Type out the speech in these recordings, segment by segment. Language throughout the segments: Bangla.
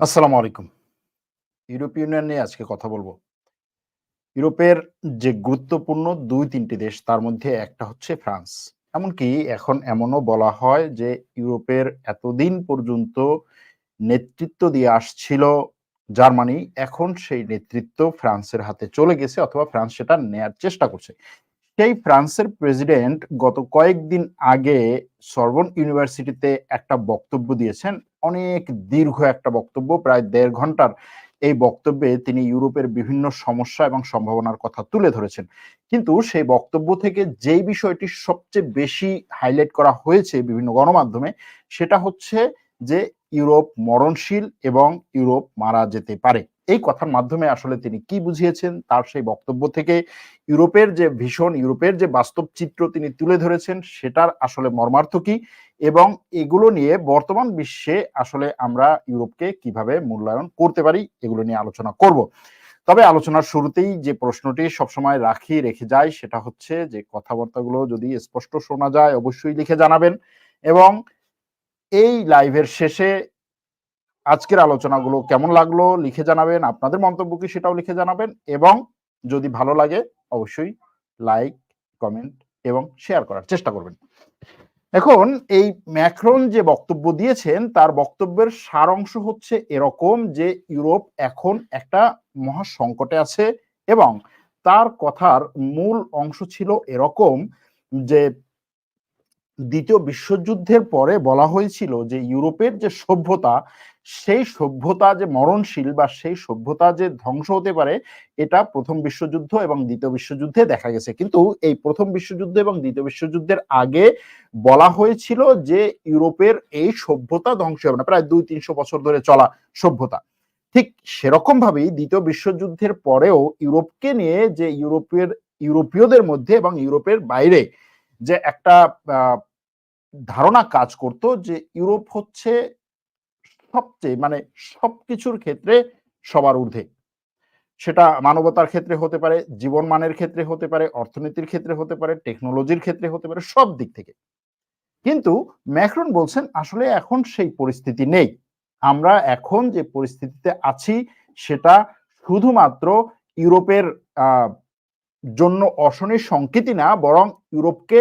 আসসালামু আলাইকুম। ইউরোপীয় ইউনিয়ন নিয়ে আজকে কথা বলব ইউরোপের যে গুরুত্বপূর্ণ ২-৩ টি দেশ তার মধ্যে একটা হচ্ছে ফ্রান্স। এমনকি এখন এমনও বলা হয় যে ইউরোপের এতদিন পর্যন্ত নেতৃত্ব দিয়ে আসছিল জার্মানি, এখন সেই নেতৃত্ব ফ্রান্সের হাতে চলে গেছে অথবা ফ্রান্স সেটা নেয়ার চেষ্টা করছে। সেই ফ্রান্সের প্রেসিডেন্ট গত কয়েকদিন আগে সর্বন ইউনিভার্সিটিতে একটা বক্তব্য দিয়েছেন। অনেক দীর্ঘ একটা বক্তব্য, প্রায় দেড় ঘণ্টার এই বক্তব্যে তিনি ইউরোপের বিভিন্ন সমস্যা এবং সম্ভাবনার কথা তুলে ধরেছেন। কিন্তু সেই বক্তব্য থেকে যেই বিষয়টি সবচেয়ে বেশি হাইলাইট করা হয়েছে বিভিন্ন গণমাধ্যমে, সেটা হচ্ছে যে ইউরোপ মরণশীল এবং ইউরোপ মারা যেতে পারে। এই কথার মাধ্যমে আসলে তিনি কি বুঝিয়েছেন, তার সেই বক্তব্য থেকে ইউরোপের যে ভীষণ, ইউরোপের যে বাস্তব চিত্র তিনি তুলে ধরেছেন, সেটার আসলে মর্মার্থ কি এবং এগুলো নিয়ে বর্তমান বিশ্বে আসলে আমরা ইউরোপকে কীভাবে মূল্যায়ন করতে পারি, এগুলো নিয়ে আলোচনা করব। তবে আলোচনার শুরুতেই যে প্রশ্নটি সবসময় রাখি, রেখে যায় সেটা হচ্ছে যে কথাবার্তাগুলো যদি স্পষ্ট শোনা যায়, অবশ্যই লিখে জানাবেন এবং এই লাইভের শেষে আজকের আলোচনাগুলো কেমন লাগল লিখে জানাবেন। আপনাদের মন্তব্য কি সেটাও লিখে জানাবেন এবং যদি ভালো লাগে অবশ্যই লাইক, কমেন্ট এবং শেয়ার করার চেষ্টা করবেন। এখন এই ম্যাক্রন যে বক্তব্য দিয়েছেন তার বক্তব্যের সারাংশ হচ্ছে এরকম যে ইউরোপ এখন একটা মহা সংকটে আছে এবং তার কথার মূল অংশ ছিল এরকম যে দ্বিতীয় বিশ্বযুদ্ধের পরে বলা হয়েছিল যে ইউরোপের যে সভ্যতা, সেই সভ্যতা যে মরণশীল বা সেই সভ্যতা যে ধ্বংস হতে পারে, এটা প্রথম বিশ্বযুদ্ধ এবং দ্বিতীয় বিশ্বযুদ্ধে দেখা গেছে। কিন্তু এই প্রথম বিশ্বযুদ্ধ এবং দ্বিতীয় বিশ্বযুদ্ধের আগে বলা হয়েছিল যে ইউরোপের এই সভ্যতা ধ্বংস হবে না, প্রায় দুই তিনশো বছর ধরে চলা সভ্যতা। ঠিক সেরকম ভাবেই দ্বিতীয় বিশ্বযুদ্ধের পরেও ইউরোপকে নিয়ে যে ইউরোপের, ইউরোপীয়দের মধ্যে এবং ইউরোপের বাইরে যে একটা ধারণা কাজ করত যে ইউরোপ হচ্ছে সবচেয়ে মানে সবকিছুর ক্ষেত্রে সবার ঊর্ধ্বে। সেটা মানবতার ক্ষেত্রে হতে পারে জীবন মানের ক্ষেত্রে হতে পারে, অর্থনীতির ক্ষেত্রে হতে পারে টেকনোলজির ক্ষেত্রে হতে পারে, সব দিক থেকে। কিন্তু ম্যাক্রন বলছেন, আসলে এখন সেই পরিস্থিতি নেই। আমরা এখন যে পরিস্থিতিতে আছি, সেটা শুধুমাত্র ইউরোপের জন্য অশনির সংকেতই না, বরং ইউরোপকে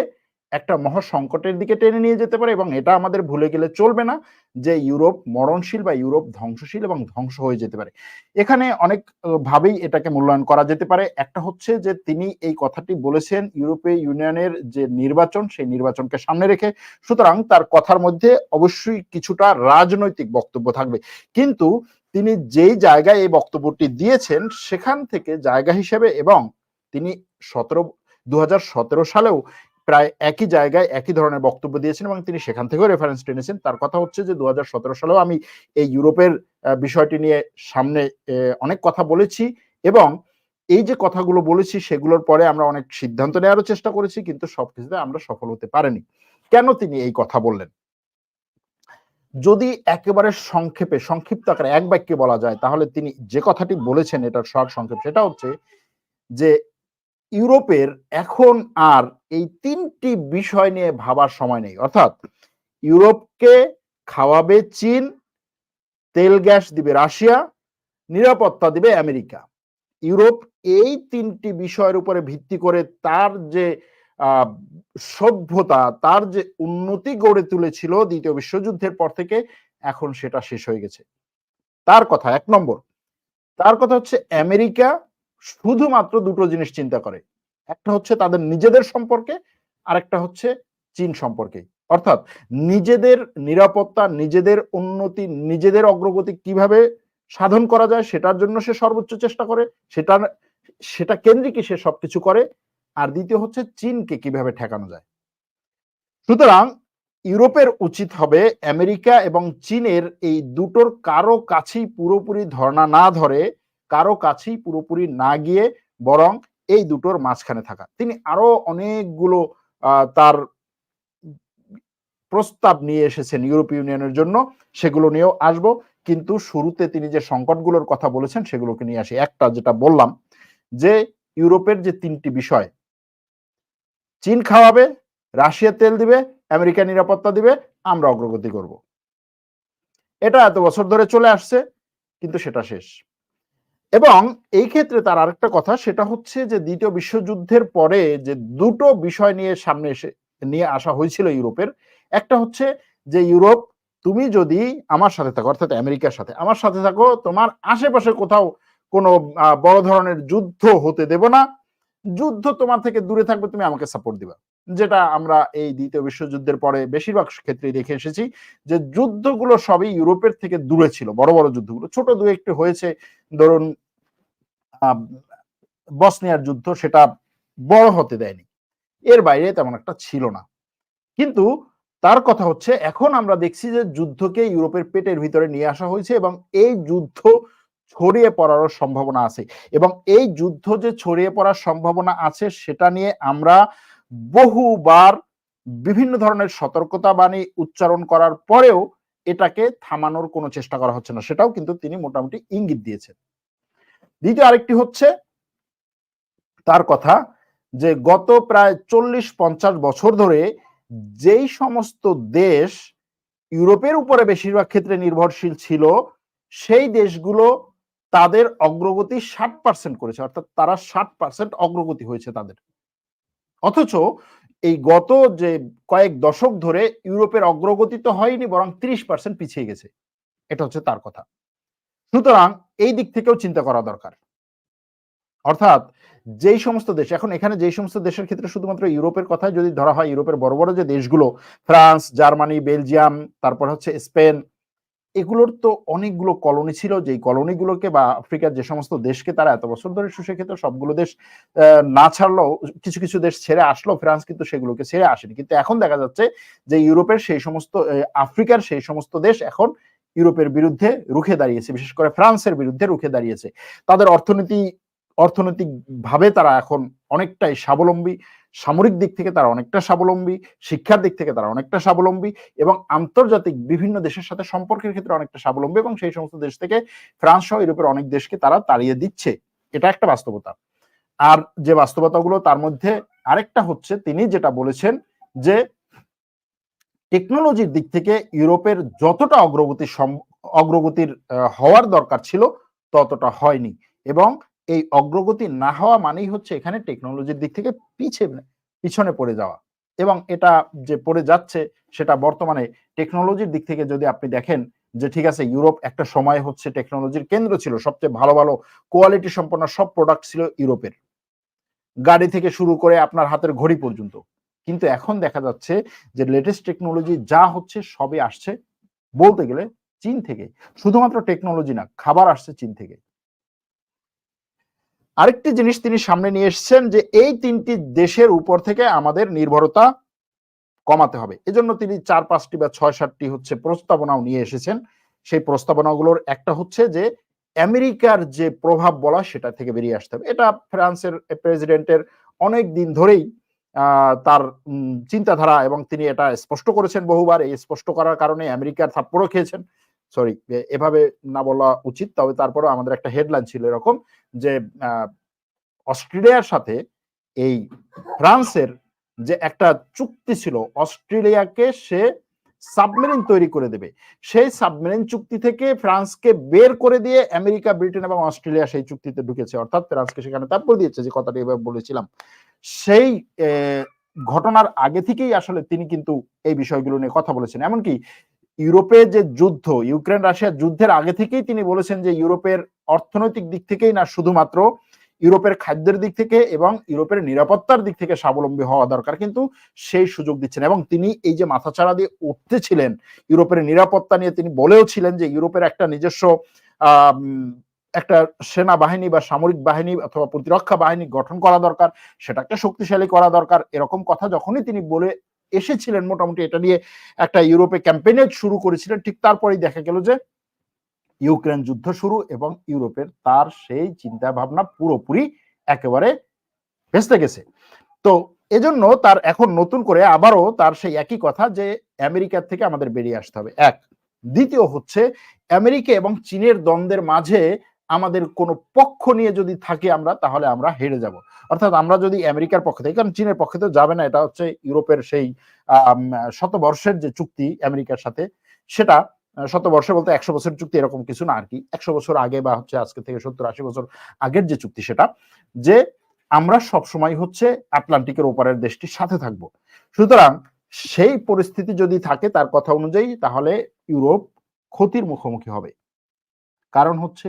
একটা মহা সংকটের দিকে টেনে নিয়ে যেতে পারে এবং এটা আমাদের ভুলে গেলে চলবে না যে ইউরোপ মরণশীল বা ইউরোপ ধ্বংসশীল এবং ধ্বংস হয়ে যেতে পারে। এখানে অনেক ভাবেই এটাকে মূল্যায়ন করা যেতে পারে। একটা হচ্ছে যে তিনি এই কথাটি বলেছেন, ইউরোপীয় ইউনিয়নের যে নির্বাচন, সেই নির্বাচনকে সামনে রেখে। সুতরাং তার কথার মধ্যে অবশ্যই কিছুটা রাজনৈতিক বক্তব্য থাকবে। কিন্তু তিনি যেই জায়গায় এই বক্তব্যটি দিয়েছেন, সেখান থেকে জায়গা হিসেবে এবং তিনি সতেরো দু সালেও প্রায় একই জায়গায় একই ধরনের বক্তব্য দিয়েছেন এবং তিনি সেখান থেকেও রেফারেন্স টেনেছেন। তার কথা হচ্ছে যে দু সালেও আমি এই ইউরোপের বিষয়টি নিয়ে সামনে অনেক কথা বলেছি এবং এই যে কথাগুলো বলেছি সেগুলোর পরে আমরা অনেক সিদ্ধান্ত নেওয়ারও চেষ্টা করেছি, কিন্তু সবকিছুতে আমরা সফল হতে পারিনি। কেন তিনি এই কথা বললেন? যদি একেবারে সংক্ষেপে, সংক্ষিপ্ত আকারে এক বাক্যে বলা যায়, তাহলে তিনি যে কথাটি বলেছেন এটার সব সংক্ষেপ সেটা হচ্ছে যে ইউরোপের এখন আর এই তিনটি বিষয় নিয়ে ভাবার সময় নেই। অর্থাৎ ইউরোপকে খাওয়াবে চীন, তেল গ্যাস দিবে রাশিয়া, নিরাপত্তা দিবে আমেরিকা। ইউরোপ এই তিনটি বিষয়ের উপরে ভিত্তি করে তার যে সভ্যতা, তার যে উন্নতি গড়ে তুলেছিল দ্বিতীয় বিশ্বযুদ্ধের পর থেকে, এখন সেটা শেষ হয়ে গেছে। তার কথা, এক নম্বর। তার কথা হচ্ছে আমেরিকা শুধুমাত্র দুটো জিনিস চিন্তা করে। একটা হচ্ছে তাদের নিজেদের সম্পর্কে, আরেকটা হচ্ছে চীন সম্পর্কে। অর্থাৎ নিজেদের নিরাপত্তা, নিজেদের উন্নতি, নিজেদের অগ্রগতি কীভাবে সাধন করা যায়, সেটার জন্য সে সর্বোচ্চ চেষ্টা করে, সেটা সেটা কেন্দ্রিকই সে সবকিছু করে। আর দ্বিতীয় হচ্ছে চীনকে কীভাবে ঠেকানো যায়। সুতরাং ইউরোপের উচিত হবে আমেরিকা এবং চীনের এই দুটোর কারও কাছেই পুরোপুরি ধর্ণা না ধরে কারও কাছেই পুরোপুরি না গিয়ে বরং এই দুটোর মাঝখানে থাকা। তিনি আরও অনেকগুলো তার প্রস্তাব নিয়ে এসেছেন ইউরোপীয় ইউনিয়নের জন্য, সেগুলো নিয়েও আসব। কিন্তু শুরুতে তিনি যে সংকটগুলোর কথা বলেছেন, সেগুলোকে নিয়ে আসি। একটা যেটা বললাম, যে ইউরোপের যে তিনটি বিষয়, চীন খাওয়াবে, রাশিয়া তেল দিবে, আমেরিকা নিরাপত্তা দিবে, আমরা অগ্রগতি করব। এটা এত বছর ধরে চলে আসছে, কিন্তু সেটা শেষ। এবং এই ক্ষেত্রে তার আরেকটা কথা, সেটা হচ্ছে যে দ্বিতীয় বিশ্বযুদ্ধের পরে যে দুটো বিষয় নিয়ে সামনে এসে, নিয়ে আসা হয়েছিল ইউরোপের, একটা হচ্ছে যে ইউরোপ, তুমি যদি আমার সাথে থাকো, অর্থাৎ আমেরিকার সাথে, আমার সাথে থাকো, তোমার আশেপাশে কোথাও কোনো বড় ধরনের যুদ্ধ হতে দেব না। যুদ্ধ তোমার থেকে দূরে থাকবে, তুমি আমাকে সাপোর্ট দিবা। যেটা আমরা এই দ্বিতীয় বিশ্বযুদ্ধের পরে বেশিরভাগ ক্ষেত্রেই দেখে এসেছি যে যুদ্ধগুলো সবই ইউরোপের থেকে দূরে ছিল, বড় বড় যুদ্ধগুলো। ছোট দু একটি হয়েছে, ধরুন বসনিয়ার যুদ্ধ সেটা বড় হতে দেয়নি। এর বাইরে তেমন একটা ছিল না। কিন্তু তার কথা হচ্ছে, এখন আমরা দেখছি যে যুদ্ধকে ইউরোপের পেটের ভিতরে নিয়ে আসা হয়েছে এবং এই যুদ্ধ ছড়িয়ে পড়ারও সম্ভাবনা আছে। এবং এই যুদ্ধ যে ছড়িয়ে পড়ার সম্ভাবনা আছে, সেটা নিয়ে আমরা বহুবার বিভিন্ন ধরনের সতর্কতা বাণী উচ্চারণ করার পরেও এটাকে থামানোর কোনো চেষ্টা করা হচ্ছে না। সেটাও কিন্তু তিনি মোটামুটি ইঙ্গিত দিয়েছেন। দ্বিতীয় আরেকটি হচ্ছে তার কথা যে গত প্রায় চল্লিশ পঞ্চাশ বছর ধরে যেই সমস্ত দেশ ইউরোপের উপরে বেশিরভাগ ক্ষেত্রে নির্ভরশীল ছিল, সেই দেশগুলো তাদের অগ্রগতি ষাট পার্সেন্ট করেছে। অর্থাৎ তারা ষাট পার্সেন্ট অগ্রগতি হয়েছে তাদের। অথচ এই গত যে কয়েক দশক ধরে ইউরোপের অগ্রগতি তো হয়নি, বরং ত্রিশ পার্সেন্ট পিছিয়ে গেছে। এটা হচ্ছে তার কথা। সুতরাং এই দিক থেকেও চিন্তা করা দরকার। অর্থাৎ যেই সমস্ত দেশ, এখন এখানে যেই সমস্ত দেশের ক্ষেত্রে শুধুমাত্র ইউরোপের কথা যদি ধরা হয়, ইউরোপের বড় বড় যে দেশগুলো, ফ্রান্স, জার্মানি, বেলজিয়াম, তারপর হচ্ছে স্পেন এগুলোর তো অনেকগুলো কলোনি ছিল, যেই কলোনিগুলোকে বা আফ্রিকার যে সমস্ত দেশকে তারা এত বছর ধরে খেত, সবগুলো দেশ না ছাড়লেও কিছু কিছু দেশ ছেড়ে আসলো ফ্রান্স কিন্তু সেগুলোকে ছেড়ে আসেনি। কিন্তু এখন দেখা যাচ্ছে যে ইউরোপের সেই সমস্ত আফ্রিকার সেই সমস্ত দেশ এখন ইউরোপের বিরুদ্ধে রুখে দাঁড়িয়েছে, বিশেষ করে ফ্রান্সের বিরুদ্ধে রুখে দাঁড়িয়েছে। তাদের অর্থনীতি অর্থনৈতিক ভাবে তারা এখন অনেকটাই স্বাবলম্বী। সামরিক দিক থেকে তারা অনেকটা স্বাবলম্বী, শিক্ষার দিক থেকে তারা অনেকটা স্বাবলম্বী এবং আন্তর্জাতিক বিভিন্ন দেশের সাথে সম্পর্কের ক্ষেত্রে অনেকটা স্বাবলম্বী এবং সেই সমস্ত দেশ থেকে ফ্রান্স সহ ইউরোপের অনেক দেশকে তারা তাড়িয়ে দিচ্ছে। এটা একটা বাস্তবতা। আর যে বাস্তবতাগুলো তার মধ্যে আরেকটা হচ্ছে, তিনি যেটা বলেছেন যে টেকনোলজির দিক থেকে ইউরোপের যতটা অগ্রগতি অগ্রগতির হওয়ার দরকার ছিল ততটা হয়নি এবং এই অগ্রগতি না হওয়া মানেই হচ্ছে এখানে টেকনোলজির দিক থেকে পিছে, পিছনে পড়ে যাওয়া। এবং এটা যে পড়ে যাচ্ছে, সেটা বর্তমানে টেকনোলজির দিক থেকে যদি আপনি দেখেন যে ঠিক আছে, ইউরোপ একটা সময় হচ্ছে টেকনোলজির কেন্দ্র ছিল, সবচেয়ে ভালো ভালো কোয়ালিটি সম্পন্ন সব প্রোডাক্ট ছিল ইউরোপের। গাড়ি থেকে শুরু করে আপনার হাতের ঘড়ি পর্যন্ত। কিন্তু এখন দেখা যাচ্ছে যে লেটেস্ট টেকনোলজি যা হচ্ছে সবই আসছে বলতে গেলে চীন থেকে। শুধুমাত্র টেকনোলজি না, খাবার আসছে চীন থেকে। আরেকটি জিনিস তিনি সামনে নিয়ে এসছেন যে এই তিনটি দেশের উপর থেকে আমাদের নির্ভরতা কমাতে হবে। এজন্য তিনি চার, পাঁচটি বা ছয়, সাতটি হচ্ছে প্রস্তাবনাও নিয়ে এসেছেন। সেই প্রস্তাবনাগুলোর একটা হচ্ছে যে আমেরিকার যে প্রভাব বলা সেটা থেকে বেরিয়ে আসতে হবে। এটা ফ্রান্সের প্রেসিডেন্টের অনেক দিন ধরেই তার চিন্তাধারা এবং তিনি এটা স্পষ্ট করেছেন বহুবার। এই স্পষ্ট করার কারণে আমেরিকার থাপ্পড়ও খেয়েছেন। সরি এভাবে না বলা উচিত, তবে তারপরে আমাদের একটা হেডলাইন ছিল এরকম যে অস্ট্রেলিয়ার সাথে এই ফ্রান্সের যে একটা চুক্তি ছিল, অস্ট্রেলিয়াকে সে সাবমেরিন তৈরি করে দেবে। সেই সাবমেরিন চুক্তি থেকে ফ্রান্সকে বের করে দিয়ে আমেরিকা, ব্রিটেন এবং অস্ট্রেলিয়া সেই চুক্তিতে ঢুকেছে, অর্থাৎ ফ্রান্সকে সেখানে তারপর দিয়েছে, যে কথাটি এভাবে বলেছিলাম। সেই ঘটনার আগে থেকেই আসলে তিনি কিন্তু এই বিষয়গুলো নিয়ে কথা বলেছেন। এমনকি ইউরোপে যে যুদ্ধ, ইউক্রেন রাশিয়ার যুদ্ধের আগে থেকেই তিনি বলেছেন যে ইউরোপের অর্থনৈতিক দিক থেকেই না, শুধুমাত্র ইউরোপের খাদ্যের দিক থেকে এবং ইউরোপের নিরাপত্তার দিক থেকে স্বাবলম্বী হওয়া দরকার, কিন্তু সেই সুযোগ দিচ্ছেন। এবং তিনি এই যে মাথাচাড়া দিয়ে উঠতেছিলেন ইউরোপের নিরাপত্তা নিয়ে, তিনি বলেও ছিলেন যে ইউরোপের একটা নিজস্ব একটা সেনা বাহিনী বা সামরিক বাহিনী অথবা প্রতিরক্ষা বাহিনী গঠন করা দরকার, সেটাকে শক্তিশালী করা দরকার, এরকম কথা যখনই তিনি বলে এসেছিলেন মোটামুটি, এটা নিয়ে একটা ইউরোপে ক্যাম্পেইন শুরু করেছিলেন। ঠিক তারপরেই দেখা গেল যে ইউক্রেন যুদ্ধ শুরু এবং ইউরোপের তার সেই চিন্তা ভাবনা পুরোপুরি একেবারে ভেস্তে গেছে। তো এজন্য তার এখন নতুন করে আবারও তার সেই একই কথা যে আমেরিকার থেকে আমাদের বেরিয়ে আসতে হবে। এক, দ্বিতীয় হচ্ছে আমেরিকা এবং চীনের দ্বন্দ্বের মাঝে আমাদের কোনো পক্ষ নিয়ে যদি থাকি আমরা, তাহলে আমরা হেরে যাব। অর্থাৎ আমরা যদি আমেরিকার পক্ষে থেকে, কারণ চীনের পক্ষে তো যাবে না, এটা হচ্ছে ইউরোপের সেই শতবর্ষের যে চুক্তি আমেরিকার সাথে, সেটা শত বর্ষ বলতে একশো বছর চুক্তি এরকম কিছু না আর কি একশো বছর আগে বা হচ্ছে আজকে থেকে সত্তর আশি বছর আগের যে চুক্তি সেটা, যে আমরা সব সময় হচ্ছে আটলান্টিকের ওপারের দেশটির সাথে থাকব। সুতরাং সেই পরিস্থিতি যদি থাকে তার কথা অনুযায়ী, তাহলে ইউরোপ ক্ষতির মুখোমুখি হবে। কারণ হচ্ছে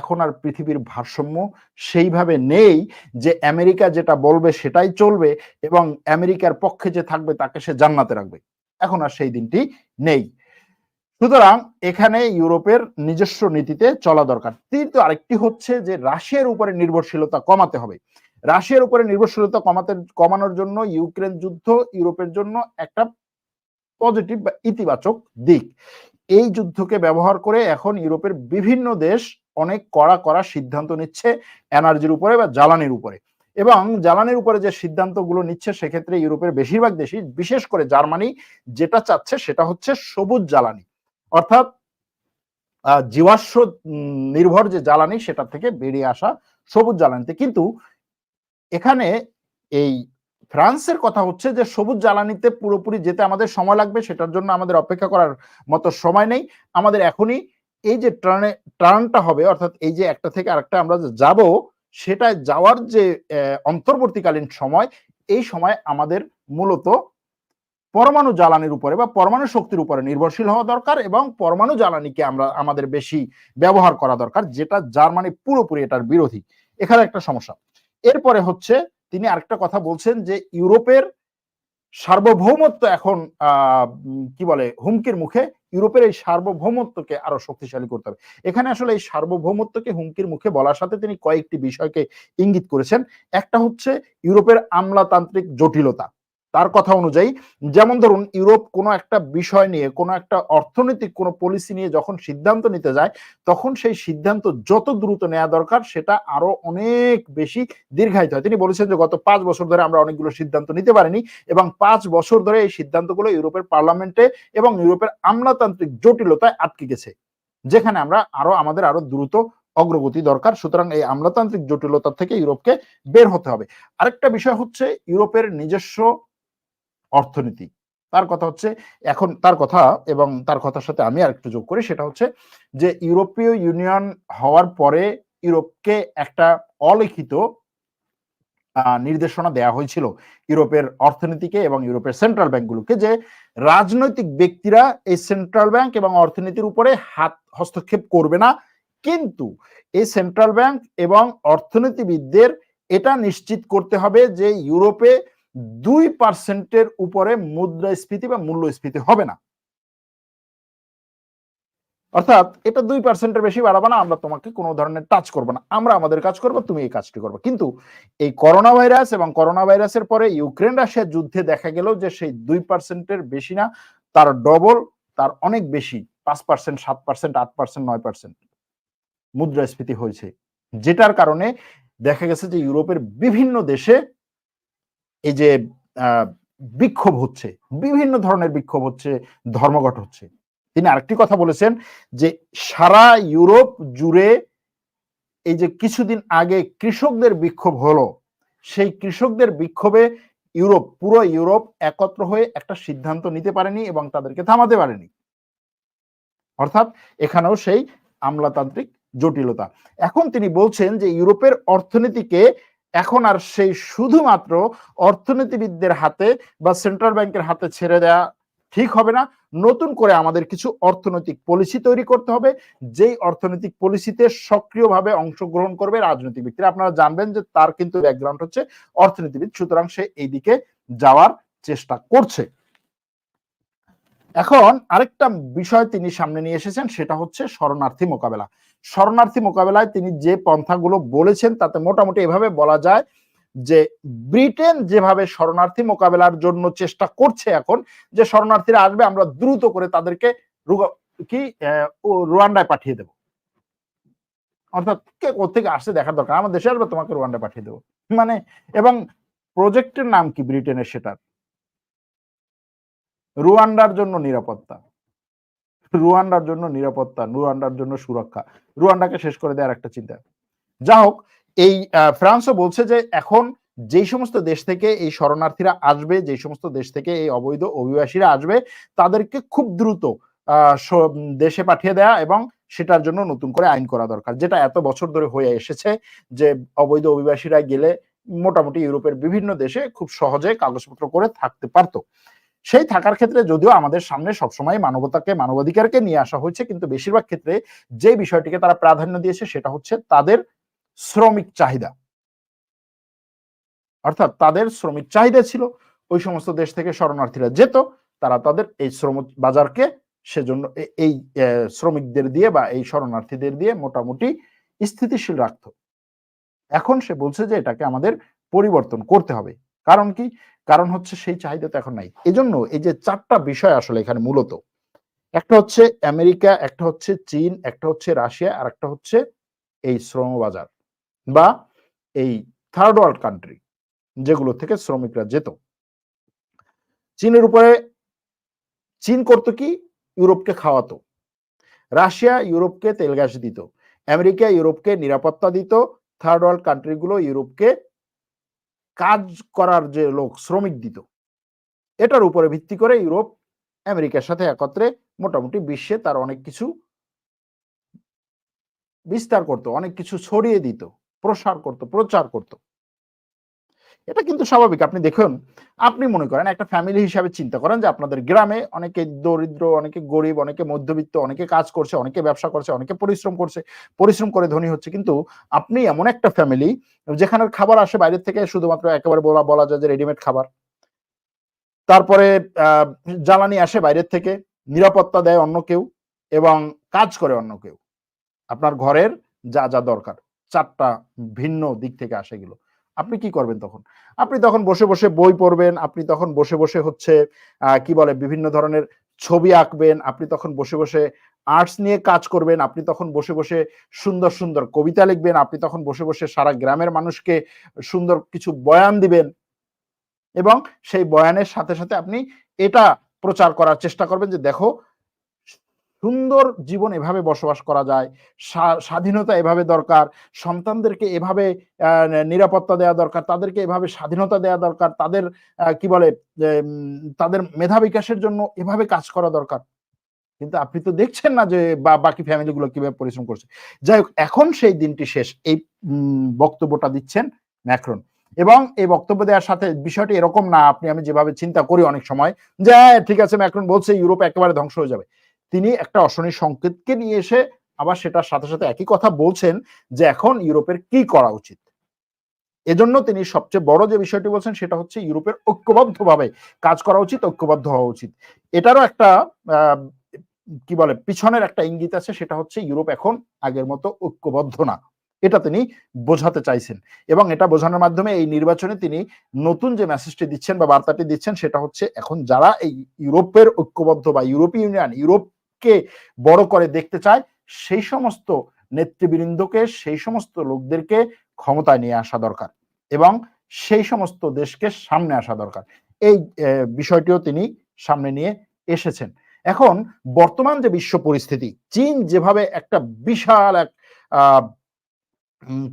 এখন আর পৃথিবীর ভারসাম্য সেইভাবে নেই যে আমেরিকা যেটা বলবে সেটাই চলবে এবং আমেরিকার পক্ষে যে থাকবে তাকে সে জান্নাতে রাখবে। এখন আর সেই দিনটি নেই। সুতরাং এখানে ইউরোপের নিজস্ব নীতিতে চলা দরকার। কিন্তু আরেকটি হচ্ছে যে রাশিয়ার উপরে নির্ভরশীলতা কমাতে হবে। রাশিয়ার উপরে নির্ভরশীলতা কমাতে, কমানোর জন্য ইউক্রেন যুদ্ধ ইউরোপের জন্য একটা পজিটিভ বা ইতিবাচক দিক। এই যুদ্ধকে ব্যবহার করে এখন ইউরোপের বিভিন্ন দেশ অনেক কড়া কড়া সিদ্ধান্ত নিচ্ছে এনার্জির উপরে বা জ্বালানির উপরে। এবং জ্বালানির উপরে যে সিদ্ধান্তগুলো নিচ্ছে সেক্ষেত্রে ইউরোপের বেশিরভাগ দেশই, বিশেষ করে জার্মানি, যেটা চাচ্ছে সেটা হচ্ছে সবুজ জ্বালানি। অর্থাৎ জীবাশ্ম নির্ভর যে জ্বালানি সেটা থেকে বেরিয়ে আসা সবুজ জ্বালানিতে। কিন্তু এখানে এই ফ্রান্সের কথা হচ্ছে যে সবুজ জ্বালানিতে পুরোপুরি যেতে আমাদের সময় লাগবে, সেটার জন্য আমাদের অপেক্ষা করার মতো সময় নেই। আমাদের এখনই এই যে টার্নে টার্নটা হবে, অর্থাৎ এই যে একটা থেকে আরেকটা আমরা যাব সেটা যাওয়ার যে অন্তর্বর্তীকালীন সময়, এই সময় আমাদের মূলত পরমাণু জ্বালানির উপরে বা পরমাণু শক্তির উপরে নির্ভরশীল হওয়া দরকার এবং পরমাণু জ্বালানিকে আমরা, আমাদের বেশি ব্যবহার করা দরকার, যেটা জার্মানি পুরোপুরি এটার বিরোধী। এখানে একটা সমস্যা। এরপরে হচ্ছে, তিনি আরেকটা কথা বলছেন যে ইউরোপের সার্বভৌমত্ব এখন কি বলে, হুমকির মুখে ইউরোপের এই সার্বভৌমত্বকে আরও শক্তিশালী করতে হবে। এখানে আসলে এই সার্বভৌমত্বকে হুমকির মুখে বলার সাথে তিনি কয়েকটি বিষয়কে ইঙ্গিত করেছেন। একটা হচ্ছে ইউরোপের আমলাতান্ত্রিক জটিলতা। তার কথা অনুযায়ী, যেমন ধরুন ইউরোপ কোনো একটা বিষয় নিয়ে, কোনো একটা অর্থনৈতিক কোনো পলিসি নিয়ে যখন সিদ্ধান্ত নিতে যায়, তখন সেই সিদ্ধান্ত যত দ্রুত নেওয়া দরকার সেটা আরও অনেক বেশি দীর্ঘায়িত হয়। তিনি বলেছেন যে গত পাঁচ বছর ধরে আমরা অনেকগুলো সিদ্ধান্ত নিতে পারিনি এবং পাঁচ বছর ধরে এই সিদ্ধান্তগুলো ইউরোপের পার্লামেন্টে এবং ইউরোপের আমলাতান্ত্রিক জটিলতায় আটকে গেছে, যেখানে আমরা আরও, আমাদের আরও দ্রুত অগ্রগতি দরকার। সুতরাং এই আমলাতান্ত্রিক জটিলতা থেকে ইউরোপকে বের হতে হবে। আরেকটা বিষয় হচ্ছে ইউরোপের নিজস্ব অর্থনীতি। তার কথা হচ্ছে, এখন তার কথা এবং তার কথার সাথে আমি আরেকটু যোগ করি, সেটা হচ্ছে যে ইউরোপীয় ইউনিয়ন হওয়ার পরে ইউরোপকে একটা অলিখিত নির্দেশনা দেয়া হয়েছিল ইউরোপের অর্থনীতিকে এবং ইউরোপের সেন্ট্রাল ব্যাংকগুলোকে যে রাজনৈতিক ব্যক্তিরা এই সেন্ট্রাল ব্যাংক এবং অর্থনীতির উপরে হাত হস্তক্ষেপ করবে না। কিন্তু এই সেন্ট্রাল ব্যাংক এবং অর্থনীতিবিদদের এটা নিশ্চিত করতে হবে যে ইউরোপে দুই পার্সেন্টের উপরে মুদ্রাস্ফীতি বা মূল্যস্ফীতি হবে না। অর্থাৎ এটা দুই পার্সেন্টের বেশি বাড়াবো না, আমরা তোমাকে কোনো ধরনের টাচ করব না। আমরা আমাদের কাজ করব, তুমি এই কাজটি করব। কিন্তু এই করোনা ভাইরাস এবং করোনা ভাইরাসের পরে ইউক্রেন রাশিয়ার যুদ্ধে দেখা গেল যে সেই দুই পার্সেন্টের বেশি না, তার ডবল তার অনেক বেশি, পাঁচ পার্সেন্ট সাত পার্সেন্ট আট পার্সেন্ট নয় পার্সেন্ট মুদ্রাস্ফীতি হয়েছে। যেটার কারণে দেখা গেছে যে ইউরোপের বিভিন্ন দেশে এই যে বিক্ষোভ হচ্ছে, বিভিন্ন ধরনের বিক্ষোভ হচ্ছে, ধর্মঘট হচ্ছে। তিনি আরেকটি কথা বলেছেন যে, সারা ইউরোপ জুড়ে এই যে কিছুদিন আগে কৃষকদের বিক্ষোভ হলো, সেই কৃষকদের বিক্ষোভে ইউরোপ, পুরো ইউরোপ একত্র হয়ে একটা সিদ্ধান্ত নিতে পারেনি এবং তাদেরকে থামাতে পারেনি। অর্থাৎ এখানেও সেই আমলাতান্ত্রিক জটিলতা। এখন তিনি বলছেন যে, ইউরোপের অর্থনীতিকে এখন আর সেই শুধুমাত্র অর্থনীতিবিদদের হাতে বা সেন্ট্রাল ব্যাংকের হাতে ছেড়ে দেয়া ঠিক হবে না। নতুন করে আমাদের কিছু অর্থনৈতিক পলিসি তৈরি করতে হবে। যেই অর্থনৈতিক পলিসিতে সক্রিয়ভাবে অংশগ্রহণ করবে রাজনৈতিক ব্যক্তিরা আপনারা জানবেন যে তার কিন্তু ব্যাকগ্রাউন্ড হচ্ছে অর্থনীতিবিদ। সুতরাং সে এই দিকে যাওয়ার চেষ্টা করছে। এখন আরেকটা বিষয় তিনি সামনে নিয়ে এসেছেন, সেটা হচ্ছে শরণার্থী মোকাবেলা। শরণার্থী মোকাবেলায় তিনি যে পন্থাগুলো বলেছেন, তাতে মোটামুটি এভাবে বলা যায় যে ব্রিটেন যেভাবে শরণার্থী মোকাবেলার জন্য চেষ্টা করছে এখন, যে শরণার্থীরা আসবে, আমরা দ্রুত করে তাদেরকে কি রুয়ান্ডায় পাঠিয়ে দেব। অর্থাৎ কে কোথেকে আসছে দেখার দরকার আমার দেশে আসবে, তোমাকে রুয়ান্ডায় পাঠিয়ে দেবো। মানে এবং প্রজেক্টের নাম কি ব্রিটেনের সেটার? রুয়ান্ডার জন্য নিরাপত্তা। রুয়ান্ডার জন্য নিরাপত্তা, রুয়ান্ডার জন্য সুরক্ষা। রুয়ান্ডাকে শেষ করে দেওয়ার একটা চিন্তা। যা হোক, এই ফ্রান্সও বলছে যে এখন যেই সমস্ত দেশ থেকে এই শরণার্থীরা আসবে যে সমস্ত দেশ থেকে এই অবৈধ অভিবাসীরা আসবে, তাদেরকে খুব দ্রুত দেশে পাঠিয়ে দেয়া এবং সেটার জন্য নতুন করে আইন করা দরকার, যেটা এত বছর ধরে হয়ে এসেছে যে অবৈধ অভিবাসীরা গেলে মোটামুটি ইউরোপের বিভিন্ন দেশে খুব সহজে কাগজপত্র করে থাকতে পারতো। সেই থাকার ক্ষেত্রে যদিও আমাদের সামনে সবসময় মানবতাকে, মানবাধিকারকে নিয়ে আসা হয়েছে, কিন্তু বেশিরভাগ ক্ষেত্রে যে বিষয়টিকে তারা প্রাধান্য দিয়েছে সেটা হচ্ছে তাদের শ্রমিক চাহিদা। অর্থাৎ তাদের শ্রমিক চাহিদা ছিল, ওই সমস্ত দেশ থেকে শরণার্থীরা যেত, তারা তাদের এই শ্রম বাজারকে সেজন্য এই শ্রমিকদের দিয়ে বা এই শরণার্থীদের দিয়ে মোটামুটি স্থিতিশীল রাখত। এখন সে বলছে যে এটাকে আমাদের পরিবর্তন করতে হবে। কারণ কি? কারণ হচ্ছে সেই চাহিদা তো এখন নাই। এজন্য এই যে চারটা বিষয় আসলে এখানে মূলত, একটা হচ্ছে আমেরিকা, একটা হচ্ছে চীন, একটা হচ্ছে রাশিয়া, আর একটা হচ্ছে এই শ্রম বাজার বা এই থার্ড ওয়ার্ল্ড কান্ট্রি যেগুলো থেকে শ্রমিকরা যেত। চীনের উপরে, চীন করতো কি? ইউরোপকে খাওয়াতো। রাশিয়া ইউরোপকে তেল গ্যাস দিত। আমেরিকা ইউরোপকে নিরাপত্তা দিত। থার্ড ওয়ার্ল্ড কান্ট্রিগুলো ইউরোপকে কাজ করার যে লোক শ্রমিক দিত, এটার উপরে ভিত্তি করে ইউরোপ, আমেরিকার সাথে একত্রে মোটামুটি বিশ্বে তার অনেক কিছু বিস্তার করত, অনেক কিছু ছড়িয়ে দিত, প্রসার করত, প্রচার করত। এটা কিন্তু স্বাভাবিক। আপনি দেখুন, আপনি মনে করেন একটা ফ্যামিলি হিসাবে চিন্তা করেন যে আপনাদের গ্রামে অনেকে দরিদ্র, অনেকে গরিব, অনেকে মধ্যবিত্ত, অনেকে কাজ করছে, অনেকে ব্যবসা করছে, অনেকে পরিশ্রম করছে, পরিশ্রম করে ধনী হচ্ছে। কিন্তু আপনি এমন একটা ফ্যামিলি যেখানে খাবার আসে বাইরের থেকে শুধুমাত্র একেবারে বলা বলা যায় যে রেডিমেড খাবার। তারপরে জ্বালানি আসে বাইরের থেকে, নিরাপত্তা দেয় অন্য কেউ এবং কাজ করে অন্য কেউ। আপনার ঘরের যা যা দরকার, চারটা ভিন্ন দিক থেকে আসে এগুলো। আপনি কি করবেন তখন? আপনি তখন বসে বসে বই পড়বেন, আপনি তখন বসে বসে হচ্ছে কি বলে, বিভিন্ন ধরনের ছবি আঁকবেন, আপনি তখন বসে বসে আর্টস নিয়ে কাজ করবেন, আপনি তখন বসে বসে সুন্দর সুন্দর কবিতা লিখবেন, আপনি তখন বসে বসে সারা গ্রামের মানুষকে সুন্দর কিছু বয়ান দিবেন এবং সেই বয়ানের সাথে সাথে আপনি এটা প্রচার করার চেষ্টা করবেন যে দেখো সুন্দর জীবন এভাবে বসবাস করা যায় স্বা- স্বাধীনতা এভাবে দরকার সন্তানদেরকে এভাবে নিরাপত্তা দেওয়া দরকার তাদেরকে এভাবে স্বাধীনতা দেওয়া দরকার তাদের কি বলে তাদের মেধা বিকাশের জন্য এভাবে কাজ করা দরকার। কিন্তু আপনি তো দেখছেন না যে বা- বাকি ফ্যামিলিগুলো কীভাবে পরিশ্রম করছে। যাই হোক এখন সেই দিনটি শেষ। এই বক্তব্যটা দিচ্ছেন ম্যাক্রন। এবং এই বক্তব্য দেওয়ার সাথে বিষয়টি এরকম না আপনি আমি যেভাবে চিন্তা করি অনেক সময় যে হ্যাঁ, ঠিক আছে ম্যাক্রন বলছে ইউরোপ একেবারে ধ্বংস হয়ে যাবে। তিনি একটা অশনি সংকেতকে নিয়ে এসে আবার সেটার সাথে সাথে একই কথা বলছেন যে এখন ইউরোপের কি করা উচিত। এজন্য তিনি সবচেয়ে বড় যে বিষয়টি বলছেন সেটা হচ্ছে ইউরোপের ঐক্যবদ্ধভাবে কাজ করা উচিত, ঐক্যবদ্ধ হওয়া উচিত। এটারও একটা কি বলে, পিছনের একটা ইঙ্গিত আছে, সেটা হচ্ছে ইউরোপ এখন আগের মতো ঐক্যবদ্ধ না। এটা তিনি বোঝাতে চাইছেন। এবং এটা বোঝানোর মাধ্যমে এই নির্বাচনে তিনি নতুন যে মেসেজটি দিচ্ছেন বা বার্তাটি দিচ্ছেন সেটা হচ্ছে এখন যারা এই ইউরোপের ঐক্যবদ্ধ বা ইউরোপীয় ইউনিয়ন ইউরোপকে বড় করে দেখতে চায়, সেই সমস্ত নেতৃবৃন্দকে, সেই সমস্ত লোকদেরকে ক্ষমতায় নিয়ে আসা দরকার এবং সেই সমস্ত দেশকে সামনে আসা দরকার। এই বিষয়টিও তিনি সামনে নিয়ে এসেছেন। এখন বর্তমান যে বিশ্ব পরিস্থিতি, চীন যেভাবে একটা বিশাল এক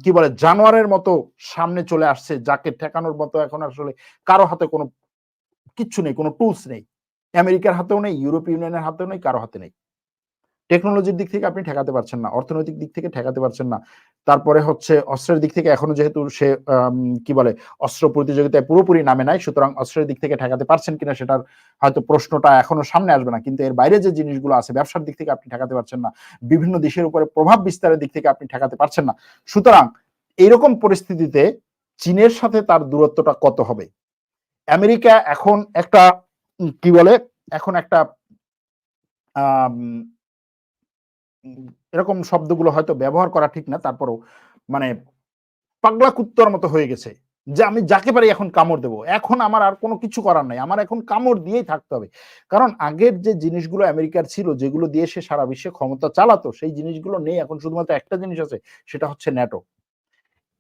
কি বলে, জানোয়ারের মতো সামনে চলে আসছে, যাকে ঠেকানোর মতো এখন আসলে কারও হাতে কোনো কিচ্ছু নেই, কোনো টুলস নেই। আমেরিকার হাতেও নেই ইউরোপ ইউনিয়নের হাতেও নেই, কারও হাতে নেই। টেকনোলজির দিক থেকে আপনি ঠেকাতে পারছেন না, অর্থনৈতিক দিক থেকে ঠেকাতে পারছেন না। তারপরে হচ্ছে অস্ত্রের দিক থেকে এখনও যেহেতু সে কি বলে, অস্ত্র প্রতিযোগিতায় পুরোপুরি নামে নাই, সুতরাং অস্ত্রের দিক থেকে ঠেকাতে পারছেন কিনা সেটার হয়তো প্রশ্নটা এখনও সামনে আসবে না, কিন্তু এর বাইরে যে জিনিসগুলো আছে, ব্যবসার দিক থেকে আপনি ঠেকাতে পারছেন না, বিভিন্ন দেশের উপরে প্রভাব বিস্তারের দিক থেকে আপনি ঠেকাতে পারছেন না। সুতরাং এইরকম পরিস্থিতিতে চীনের সাথে তার দূরত্বটা কত হবে? আমেরিকা এখন একটা কি বলে? এখন একটা এরকম শব্দগুলো হয়তো ব্যবহার করা ঠিক না, তারপরও মানে পাগলা কুত্তর মতো হয়ে গেছে যে আমি যাকে পারি এখন কামড় দেবো। এখন আমার আর কোনো কিছু করার নাই, আমার এখন কামড় দিয়েই থাকতে হবে। কারণ আগের যে জিনিসগুলো আমেরিকার ছিল, যেগুলো দিয়ে সে সারা বিশ্বে ক্ষমতা চালাতো, সেই জিনিসগুলো নেই। এখন শুধুমাত্র একটা জিনিস আছে, সেটা হচ্ছে ন্যাটো।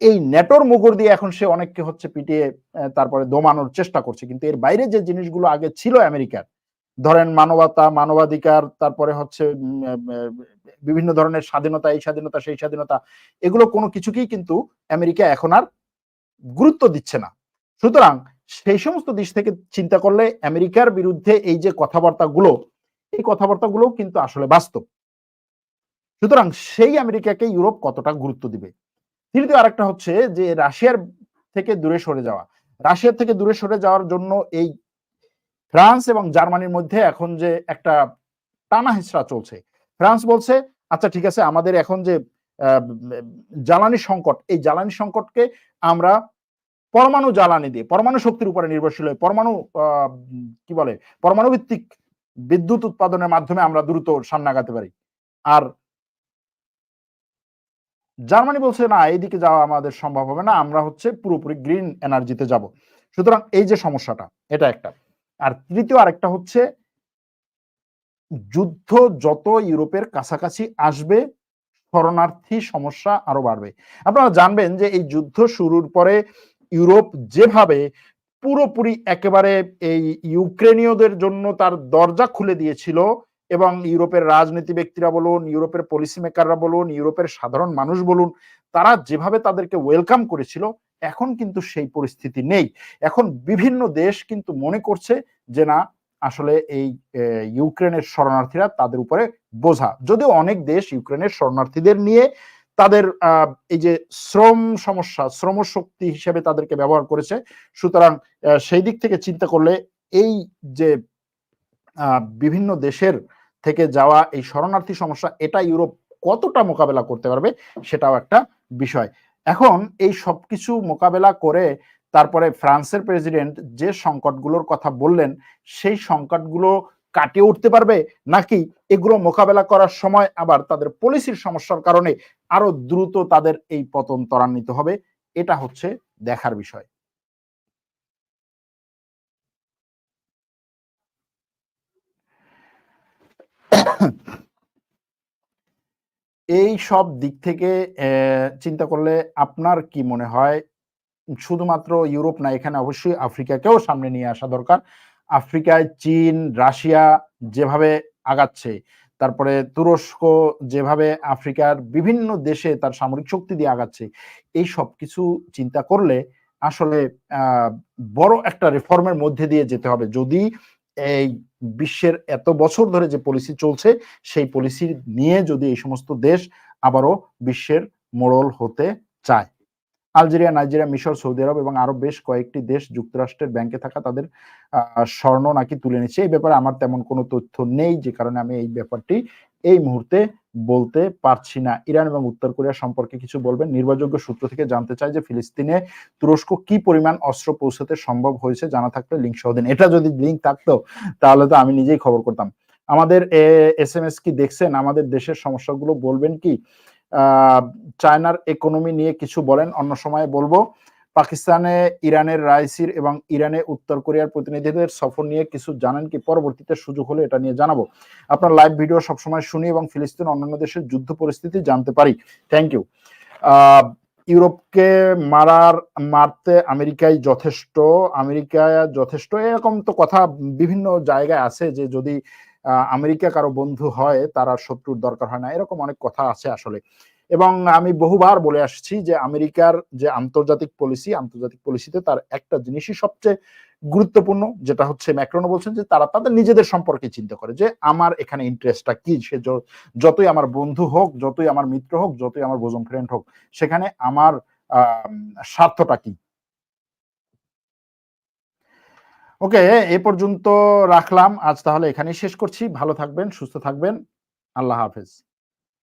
এই নেটোর মুগুর দিয়ে এখন সে অনেককে হচ্ছে পিটিয়ে তারপরে দমানোর চেষ্টা করছে। কিন্তু এর বাইরে যে জিনিসগুলো আগে ছিল আমেরিকার, ধরেন মানবতা, মানবাধিকার, তারপরে হচ্ছে বিভিন্ন ধরনের স্বাধীনতা, এই স্বাধীনতা, সেই স্বাধীনতা, এগুলো কোনো কিছুকেই কিন্তু আমেরিকা এখন আর গুরুত্ব দিচ্ছে না। সুতরাং সেই সমস্ত দিক থেকে চিন্তা করলে আমেরিকার বিরুদ্ধে এই যে কথাবার্তাগুলো, এই কথাবার্তাগুলো কিন্তু আসলে বাস্তব। সুতরাং সেই আমেরিকাকে ইউরোপ কতটা গুরুত্ব দিবে? তৃতীয় আরেকটা হচ্ছে যে রাশিয়ার থেকে দূরে সরে যাওয়া। রাশিয়ার থেকে দূরে সরে যাওয়ার জন্য এই ফ্রান্স এবং জার্মানির মধ্যে এখন যে একটা টানা হেঁচড়া চলছে। ফ্রান্স বলছে আচ্ছা ঠিক আছে, আমাদের এখন যে জ্বালানি সংকট, এই জ্বালানি সংকটকে আমরা পরমাণু জ্বালানি দিয়ে, পরমাণু শক্তির উপরে নির্ভরশীল হয়ে, পরমাণু কি বলে পরমাণু ভিত্তিক বিদ্যুৎ উৎপাদনের মাধ্যমে আমরা দ্রুত সামনে আগাতে পারি। আর জার্মানি বলছে, না, এইদিকে যাওয়া আমাদের সম্ভব হবে না, আমরা হচ্ছে পুরোপুরি গ্রিন এনার্জিতে যাব। সুতরাং এই যে সমস্যাটা, এটা একটা। আর তৃতীয় আরেকটা হচ্ছে, যুদ্ধ যত ইউরোপের কাছাকাছি আসবে, শরণার্থী সমস্যা আরও বাড়বে। আপনারা জানবেন যে এই যুদ্ধ শুরুর পরে ইউরোপ যেভাবে পুরোপুরি একেবারে এই ইউক্রেনীয়দের জন্য তার দরজা খুলে দিয়েছিল এবং ইউরোপের রাজনীতি ব্যক্তিরা বলুন, ইউরোপের পলিসি মেকাররা বলুন, ইউরোপের সাধারণ মানুষ বলুন, তারা যেভাবে তাদেরকে ওয়েলকাম করেছিল, এখন কিন্তু সেই পরিস্থিতি নেই। এখন বিভিন্ন দেশ কিন্তু মনে করছে যে না, আসলে এই ইউক্রেনের শরণার্থীরা তাদের উপরে বোঝা। যদিও অনেক দেশ ইউক্রেনের শরণার্থীদের নিয়ে তাদের এই যে শ্রম সমস্যা, শ্রম শক্তি হিসেবে তাদেরকে ব্যবহার করেছে, সুতরাং সেই দিক থেকে চিন্তা করলে এই যে বিভিন্ন দেশের থেকে যাওয়া এই শরণার্থী সমস্যা, এটা ইউরোপ কতটা মোকাবেলা করতে পারবে সেটাও একটা বিষয়। এখন এই সব কিছু মোকাবেলা করে তারপরে ফ্রান্সের প্রেসিডেন্ট যে সংকটগুলোর কথা বললেন, সেই সংকটগুলো কাটিয়ে উঠতে পারবে নাকি এগুলো মোকাবেলা করার সময় আবার তাদের পলিসির সমস্যার কারণে আরও দ্রুত তাদের এই পতন ত্বরান্বিত হবে? এটা হচ্ছে দেখার বিষয়। এই সব দিক থেকে চিন্তা করলে আপনার কি মনে হয়? শুধুমাত্র ইউরোপ না, এখানে অবশ্যই আফ্রিকাকেও সামনে নিয়ে আসা দরকার। আফ্রিকায় চীন, রাশিয়া যেভাবে আগাচ্ছে, তারপরে তুরস্ক যেভাবে আফ্রিকার বিভিন্ন দেশে তার সামরিক শক্তি দিয়ে আগাচ্ছে, এই সব কিছু চিন্তা করলে আসলে বড় একটা রিফর্মের মধ্যে দিয়ে যেতে হবে। যদি এই বিশ্বের এত বছর ধরে যে পলিসি চলছে, সেই পলিসি নিয়ে যদি এই সমস্ত দেশ আবারও বিশ্বের মোড়ল হতে চায়। আলজেরিয়া, নাইজেরিয়া, মিশর, সৌদি আরব এবং আরও বেশ কয়েকটি দেশ যুক্তরাষ্ট্রের ব্যাংকে থাকা তাদের স্বর্ণ নাকি তুলে নিচ্ছে। এই ব্যাপারে আমার তেমন কোনো তথ্য নেই, যে কারণে আমি এই ব্যাপারটি এই মুহূর্তে বলতে পারছি না। ইরান এবং উত্তর কোরিয়া সম্পর্কে কিছু বলবেন। নির্ভরযোগ্য সূত্র থেকে জানতে চাই যে ফিলিস্তিনে তুরস্ক কি পরিমাণ অস্ত্র পৌঁছাতে সম্ভব হয়েছে জানা থাকলে লিঙ্ক সহ দিন। এটা যদি লিঙ্ক থাকতো, তাহলে তো আমি নিজেই খবর করতাম। আমাদের এস এম এস কি দেখছেন? আমাদের দেশের সমস্যাগুলো বলবেন কি? চায়নার ইকোনমি নিয়ে কিছু বলেন। অন্য সময় বলব। পাকিস্তানে, ইরানের রাইসির এবং ইরানে উত্তর কোরিয়ার প্রতিনিধিদের সফর নিয়ে কিছু জানেন কি পরবর্তীতে সুযোগ হলে এটা নিয়ে জানাব। আপনার লাইভ ভিডিও সবসময় শুনি এবং ফিলিস্তিন অন্যান্য দেশের যুদ্ধ পরিস্থিতি জানতে পারি। থ্যাংক ইউ ইউরোপকে মারার, মারতে আমেরিকায় যথেষ্ট আমেরিকায় যথেষ্ট এরকম তো কথা বিভিন্ন জায়গায় আছে যে যদি আমেরিকা কারও বন্ধু হয়, তার শত্রুর দরকার হয় না, এরকম অনেক কথা আছে আসলে। এবং আমি বহুবার বলে আসছি যে আমেরিকার যে আন্তর্জাতিক পলিসি, আন্তর্জাতিক পলিসিতে তার একটা জিনিসই সবচেয়ে গুরুত্বপূর্ণ, যেটা হচ্ছে ম্যাক্রোনো বলছেন যে তারা তাদের নিজেদের সম্পর্কে চিন্তা করে যে আমার এখানে ইন্টারেস্টটা কি? সে যতই আমার বন্ধু হোক, যতই আমার মিত্র হোক, যতই আমার বোজন ফ্রেন্ড হোক, সেখানে আমার স্বার্থটা কি? ওকে, এ পর্যন্ত রাখলাম। আজ তাহলে এখানেই শেষ করছি। ভালো থাকবেন, সুস্থ থাকবেন। আল্লাহ হাফেজ।